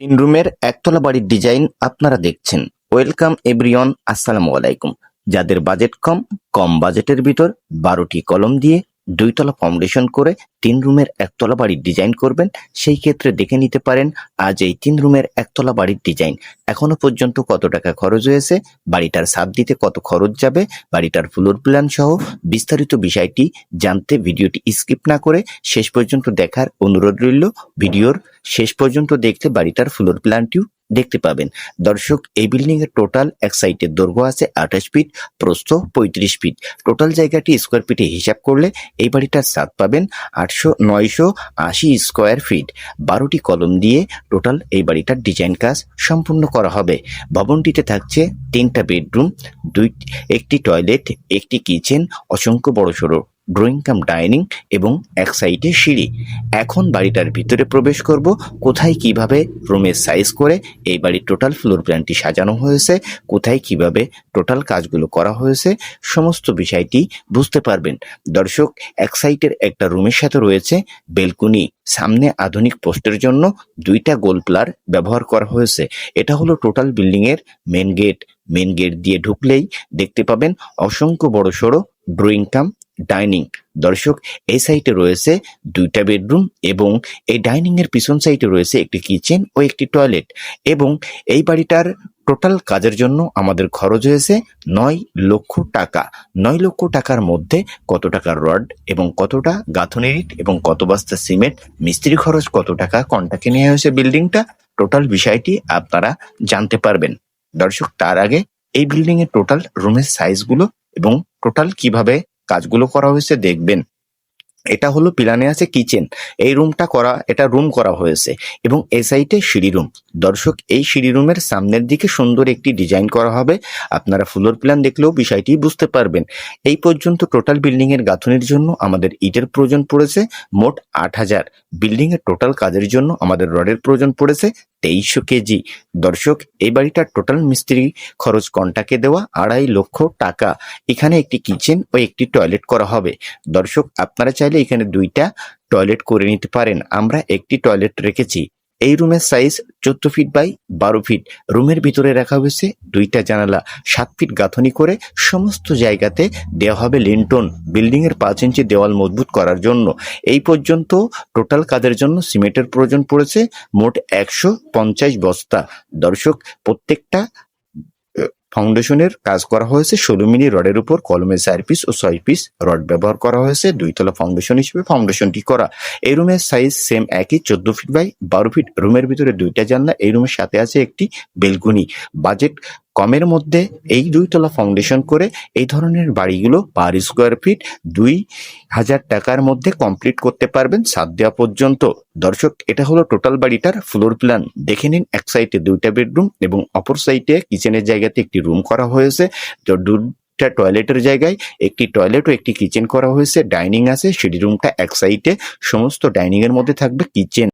তিন রুমের একতলা বাড়ির ডিজাইন আপনারা দেখছেন। ওয়েলকাম এভরিওয়ান, আসসালামু আলাইকুম। যাদের বাজেট কম কম বাজেটের ভিতর বারোটি কলম দিয়ে দুইতলা ফাউন্ডেশন করে তিন রুমের একতলা বাড়ির ডিজাইন করবেন। সেই ক্ষেত্রে দেখে নিতে পারেন, আজ এই তিন রুমের একতলা বাড়ির ডিজাইন এখনও পর্যন্ত কত টাকা খরচ হয়েছে, বাড়িটার সাপ দিতে কত খরচ যাবে, বাড়িটার ফ্লোর প্ল্যান সহ বিস্তারিত বিষয়টি জানতে ভিডিওটি স্কিপ না করে শেষ পর্যন্ত দেখার অনুরোধ রইল। ভিডিওর শেষ পর্যন্ত দেখতে বাড়িটার ফ্লোর প্ল্যানটিও দেখতে পাবেন। দর্শক, এই বিল্ডিং এর টোটাল এক সাইটের দৈর্ঘ্য আছে আঠাশ ফিট, প্রস্থ পঁয়ত্রিশ ফিট। টোটাল জায়গাটি স্কোয়ার ফিটে হিসাব করলে এই বাড়িটার স্বাদ পাবেন আটশো নয়শো আশি স্কোয়ার ফিট। বারোটি কলম দিয়ে টোটাল এই বাড়িটার ডিজাইন কাজ সম্পূর্ণ করা হবে। ভবনটিতে থাকছে তিনটা বেডরুম, দুই, একটি টয়লেট, একটি কিচেন, অসংখ্য বড় সড়ো ড্রয়িং কাম ডাইনিং এবং এক সাইডে সিঁড়ি। এখন বাড়িটার ভিতরে প্রবেশ করব, কোথায় কীভাবে রুমের সাইজ করে এই বাড়ির টোটাল ফ্লোর প্ল্যানটি সাজানো হয়েছে, কোথায় কীভাবে টোটাল কাজগুলো করা হয়েছে, সমস্ত বিষয়টি বুঝতে পারবেন। দর্শক, এক সাইডের একটা রুমের সাথে রয়েছে বেলকুনি। সামনে আধুনিক পোস্টের জন্য দুইটা গোল প্লার ব্যবহার করা হয়েছে। এটা হলো টোটাল বিল্ডিং এর মেন গেট মেন গেট দিয়ে ঢুকলেই দেখতে পাবেন অসংখ্য বড় সড়ো ড্রয়িং কাম ডাইনিং। দর্শক, এই সাইটে রয়েছে দুইটা বেডরুম এবং এই ডাইনিং এর পিছন সাইডে রয়েছে একটি কিচেন ও একটি টয়লেট এবং এই বাড়িটার টোটাল কাজের জন্য আমাদের খরচ হয়েছে নয় লক্ষ টাকা। নয় লক্ষ টাকার মধ্যে কত টাকার রড এবং কতটা গাঁথনির ইট এবং কত বস্তা সিমেন্ট, মিস্ত্রি খরচ কত টাকা কন্টাকে নেওয়া হয়েছে বিল্ডিংটা, টোটাল বিষয়টি আপনারা জানতে পারবেন। দর্শক, তার আগে এই বিল্ডিং এর টোটাল রুমের সাইজগুলো এবং টোটাল কীভাবে কাজগুলো করা হয়েছে, দেখবেন। এটা হলো প্ল্যানে আছে কিচেন। এই রুমটা করা, এটা রুম করা হয়েছে এবং এই সাইডে সিঁড়ি রুম। দর্শক, এই সিঁড়ি রুমের সামনের দিকে সুন্দর একটি ডিজাইন করা হবে। আপনারা ফ্লোর প্ল্যান দেখলেও বিষয়টি বুঝতে পারবেন। এই পর্যন্ত টোটাল বিল্ডিং এর গাঁথনির জন্য আমাদের ইটের প্রয়োজন পড়েছে মোট আট হাজার। বিল্ডিং এর টোটাল কাজের জন্য আমাদের রডের প্রয়োজন পড়েছে তেইশশো কেজি। দর্শক, এই বাড়িটার টোটাল মিস্ত্রি খরচ কন্টাকে দেওয়া আড়াই লক্ষ টাকা। এখানে একটি কিচেন ও একটি টয়লেট করা হবে। দর্শক, আপনারা চাইলে এখানে দুইটা টয়লেট করে নিতে পারেন। আমরা একটি টয়লেট রেখেছি। এই রুমের সাইজ চোদ্দ ফিট বাই বারো ফিট রুমের ভিতরে রাখা হয়েছে দুইটা জানালা। সাত ফিট গাঁথনি করে সমস্ত জায়গাতে দেওয়া হবে লিন্টন বিল্ডিং এর পাঁচ ইঞ্চি দেওয়াল মজবুত করার জন্য। এই পর্যন্ত টোটাল কাজের জন্য? সিমেন্টের প্রয়োজন পড়েছে মোট একশো পঞ্চাশ বস্তা। দর্শক, প্রত্যেকটা ফাউন্ডেশনের কাজ করা হয়েছে ষোলো মিনি রডের উপর, কলমে চার পিস ও ছয় পিস রড ব্যবহার করা হয়েছে। দুইতলা ফাউন্ডেশন হিসেবে ফাউন্ডেশনটি করা। এই রুমের সাইজ সেম একই, চোদ্দ ফিট বাই বারো ফিট রুমের ভিতরে দুইটা জানলা, এই রুমের সাথে আছে একটি বেলকুনি বাজেট কমের মধ্যে এই দুইতলা ফাউন্ডেশন করে এই ধরনের বাড়িগুলো পার স্কোয়ার ফিট দুই হাজার টাকার মধ্যে কমপ্লিট করতে পারবেন সাত দেওয়া পর্যন্ত। দর্শক, এটা হলো টোটাল বাড়িটার ফ্লোর প্ল্যান দেখে নিন, এক সাইডে দুইটা বেডরুম এবং অপর সাইডে কিচেনের জায়গাতে একটি রুম করা হয়েছে। তো দুটা টয়লেটের জায়গায় একটি টয়লেট ও একটি কিচেন করা হয়েছে। ডাইনিং আছে সিঁড়ি রুমটা এক সাইডে সমস্ত ডাইনিং এর মধ্যে থাকবে কিচেন